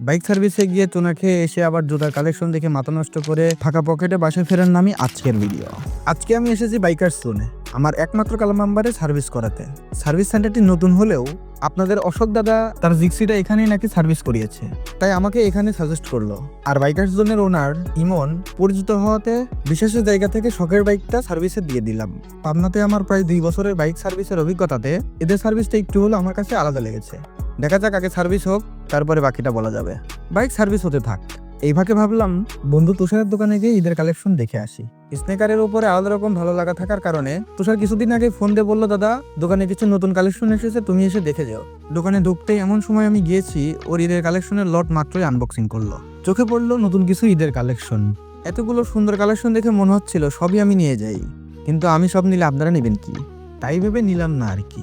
Bike সার্ভিসে গিয়ে তোনা খেয়ে এসে আবার জুতার কালেকশন দেখে মাথা নষ্ট করে ফাঁকা পকেটে বাসায় ফেরার নামই আজকের ভিডিও আজকে আমি এসেছি বাইকার জোনে আমার একমাত্র কালাম নাম্বারে সার্ভিস করাতে। সার্ভিস সেন্টারটি নতুন হলেও আপনাদের অশোক দাদা তার জিক্সিটা এখানেই নাকি সার্ভিস করিয়েছে। তাই আমাকে এখানে সাজেস্ট করল। আর বাইকার্স জোনের ওনার ইমন পরিচিত হওয়াতে বিশেষ জায়গা থেকে শখের বাইকটা সার্ভিসে দিয়ে দিলাম। পাবনাতে আমার প্রায় দুই বছরের বাইক সার্ভিসের অভিজ্ঞতাতে এদের সার্ভিসটা একটু হলো আমার কাছে আলাদা লেগেছে। দেখা যাক আগে সার্ভিস হোক, তারপরে বাকিটা বলা যাবে। বাইক সার্ভিস হতে থাক। এই ভাগে ভাবলাম, বন্ধু তুষারের দোকানে গিয়ে ঈদের কালেকশন দেখে আসি। স্নেকারের উপরে আলাদা রকম ভালো লাগা থাকার কারণে তুষার কিছুদিন আগে ফোন দিয়ে বলল, দাদা, দোকানে কিছু নতুন কালেকশন এসেছে, তুমি এসে দেখে যাও। দোকানে ঢুকতেই এমন সময় আমি গিয়েছি, ওর ঈদের কালেকশনের লট মাত্রই আনবক্সিং করল। চোখে পড়ল নতুন কিছু ঈদের কালেকশন এতগুলো সুন্দর কালেকশন দেখে মনে হচ্ছিল সবই আমি নিয়ে যাই। কিন্তু আমি সব নিলে আপনারা নেবেন কি? তাই ভেবে নিলাম না আর কি।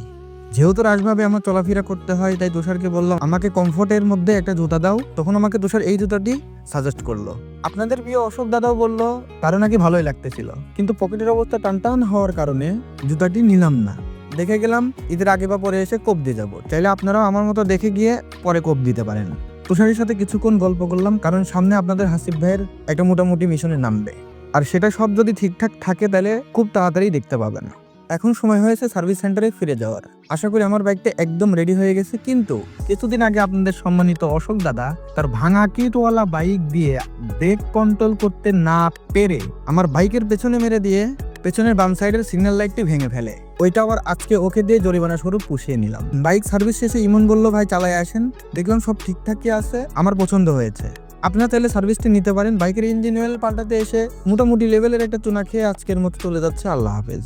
যেহেতু রাজভাবে আমার চলাফেরা করতে হয়, তাই তুষারকে বললাম, আমাকে কমফোর্টের মধ্যে একটা জুতা দাও। তখন আমাকে তুষার এই জুতাটি সাজেস্ট করল। আপনাদের প্রিয় অশোক দাদাও বলল, তারও নাকি ভালোই লাগতেছিল। কিন্তু পকেটের অবস্থা টানটান হওয়ার কারণে জুতাটি নিলাম না। দেখে গেলাম, ঈদের আগে বা পরে এসে কোপ দিয়ে যাব। চাইলে আপনারাও আমার মতো দেখে গিয়ে পরে কোপ দিতে পারেন। তুষারের সাথে কিছুক্ষণ গল্প করলাম, কারণ সামনে আপনাদের হাসিফ ভাইয়ের একটা মোটামুটি মিশনে নামবে। আর সেটা সব যদি ঠিকঠাক থাকে, তাহলে খুব তাড়াতাড়ি দেখতে পাবেন। এখন সময় হয়েছে সার্ভিস সেন্টারে ফিরে যাওয়ার। আশা করি আমার বাইকটা একদম রেডি হয়ে গেছে, কিন্তু কিছুদিন আগে আপনাদের সম্মানিত অশোক দাদা তার ভাঙা কিটওয়ালা বাইক দিয়ে ব্রেক কন্ট্রোল করতে না পেরে আমার বাইকের পেছনে মেরে দিয়ে পেছনের বাম সাইডের সিগন্যাল লাইটটি ভেঙে ফেলে। ওইটা আবার আজকে ওকে দিয়ে জরিমানা স্বরূপ পুষিয়ে নিলাম। বাইক সার্ভিস শেষে ইমন বলল, ভাই, চালায় আসেন। দেখলাম সব ঠিকঠাকই আছে, আমার পছন্দ হয়েছে। আপনারা তাহলে সার্ভিসটি নিতে পারেন। বাইকের ইঞ্জিন অয়েল পাল্টাতে এসে মোটামুটি লেভেলের একটা চুনা খেয়ে আজকের মতো চলে যাচ্ছে। আল্লাহ হাফেজ।